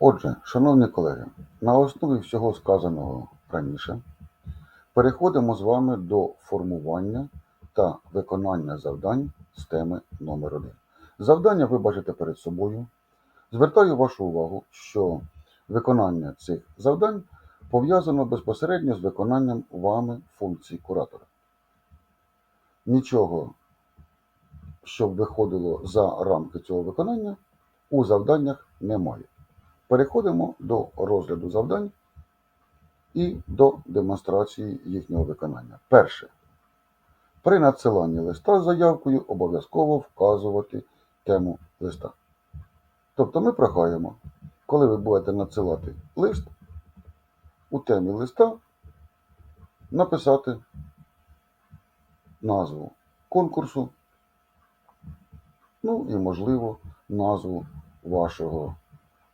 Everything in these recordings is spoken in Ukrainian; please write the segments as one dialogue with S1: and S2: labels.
S1: Отже, шановні колеги, на основі всього сказаного раніше переходимо з вами до формування та виконання завдань з теми номер 1 Завдання ви бачите перед собою. Звертаю вашу увагу, що виконання цих завдань пов'язано безпосередньо з виконанням вами функцій куратора. Нічого, щоб виходило за рамки цього виконання, у завданнях немає. Переходимо до розгляду завдань і до демонстрації їхнього виконання. Перше. При надсиланні листа з заявкою обов'язково вказувати тему листа. Тобто ми прохаємо, коли ви будете надсилати лист, у темі листа написати назву конкурсу, ну і, можливо, назву вашого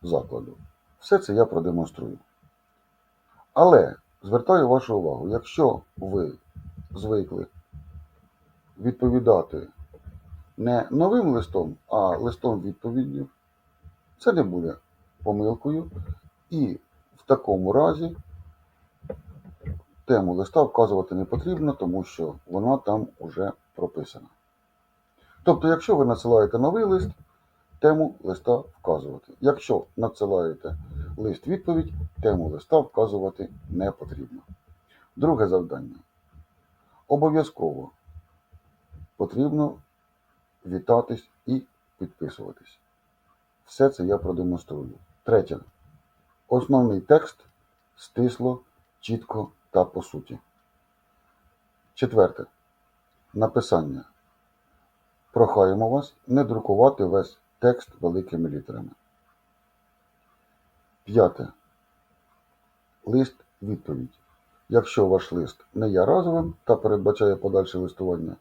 S1: закладу. Все це я продемонструю. Але звертаю вашу увагу, якщо ви звикли відповідати не новим листом, а листом відповіддю, це не буде помилкою. І в такому разі тему листа вказувати не потрібно, тому що вона там уже прописана. Тобто, якщо ви надсилаєте новий лист, тему листа вказувати. Якщо надсилаєте лист відповідь, тему листа вказувати не потрібно. Друге завдання. Обов'язково потрібно вітатись і підписуватись. Все це я продемонструю. Третє. Основний текст стисло, чітко та по суті. Четверте. Написання. Прохаємо вас не друкувати весь текст великими літерами. П'яте. Лист відповідь. Якщо ваш лист не є разовим та передбачає подальше листування,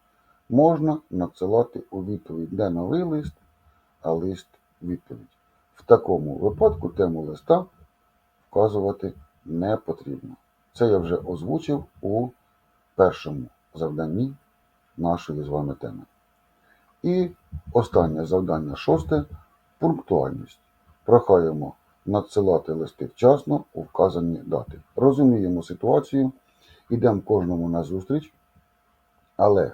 S1: можна надсилати у відповідь не новий лист, а лист відповідь. В такому випадку тему листа вказувати не потрібно. Це я вже озвучив у першому завданні нашої з вами теми. І останнє завдання шосте пунктуальність. Прохаємо надсилати листи вчасно у вказані дати. Розуміємо ситуацію, йдемо кожному на зустріч, але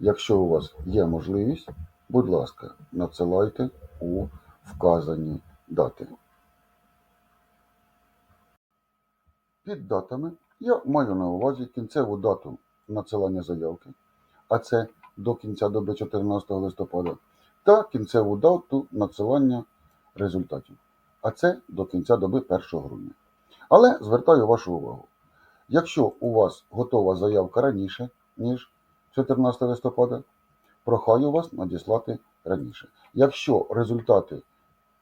S1: якщо у вас є можливість, будь ласка, надсилайте у вказані дати. Під датами я маю на увазі кінцеву дату надсилання заявки, а це до кінця доби 14 листопада, та кінцеву дату надсилання результатів, а це до кінця доби 1 грудня. Але звертаю вашу увагу, якщо у вас готова заявка раніше, ніж 14 листопада, прохаю вас надіслати раніше. Якщо результати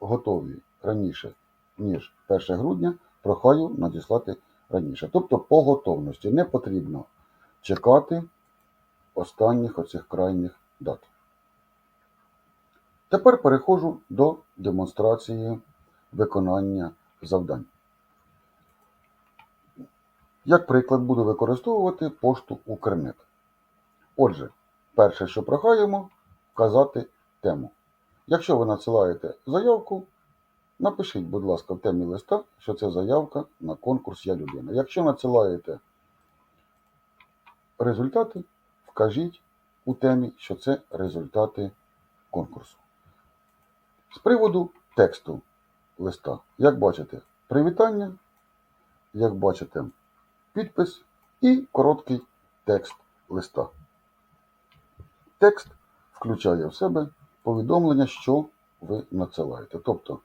S1: готові раніше, ніж 1 грудня, прохаю надіслати раніше. Тобто по готовності не потрібно чекати останніх оцих крайніх дат. Тепер переходжу до демонстрації виконання завдань. Як приклад буду використовувати пошту Укрнет. Отже, перше, що прохаємо, вказати тему. Якщо ви надсилаєте заявку, напишіть, будь ласка, в темі листа, що це заявка на конкурс Я людина. Якщо надсилаєте результати, вкажіть у темі, що це результати конкурсу. З приводу тексту листа, як бачите, привітання, як бачите, підпис і короткий текст листа. Текст включає в себе повідомлення, що ви надсилаєте. Тобто,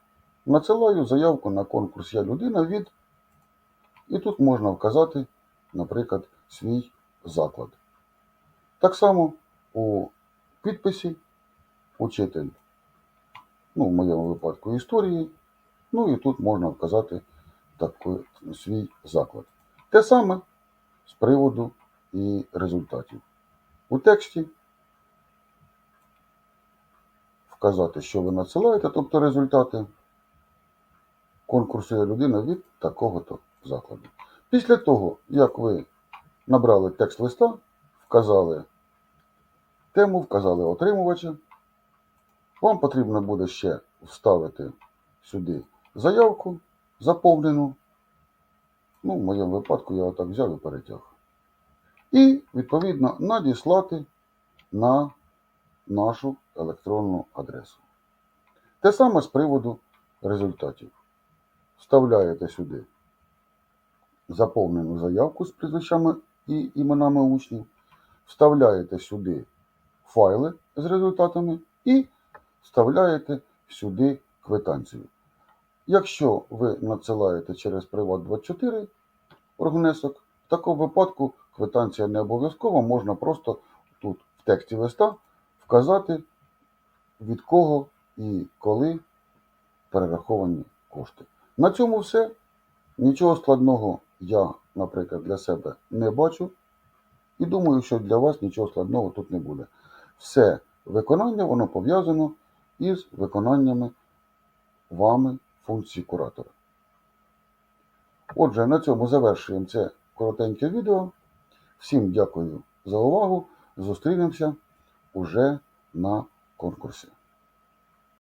S1: надсилаю заявку на конкурс Я людина від, і тут можна вказати, наприклад, свій заклад. Так само у підписі учитель, ну, в моєму випадку історії, ну і тут можна вказати такий, свій заклад. Те саме з приводу і результатів. У тексті вказати, що ви надсилаєте, тобто результати конкурсу «Я людина від такого-то закладу. Після того, як ви набрали текст листа, вказали тему, вказали отримувача, вам потрібно буде ще вставити сюди заявку заповнену. Ну, в моєму випадку я отак взяв і перетяг. І, відповідно, надіслати на нашу електронну адресу. Те саме з приводу результатів. Вставляєте сюди заповнену заявку з прізвищами і іменами учнів, вставляєте сюди файли з результатами і вставляєте сюди квитанцію. Якщо ви надсилаєте через Приват24 оргнесок, в такому випадку квитанція не обов'язкова, можна просто тут в тексті листа вказати, від кого і коли перераховані кошти. На цьому все. Нічого складного я, наприклад, для себе не бачу. І думаю, що для вас нічого складного тут не буде. Все виконання воно пов'язано із виконаннями вами функції куратора. Отже, на цьому завершуємо це коротеньке відео. Всім дякую за увагу. Зустрінемося уже на конкурсі.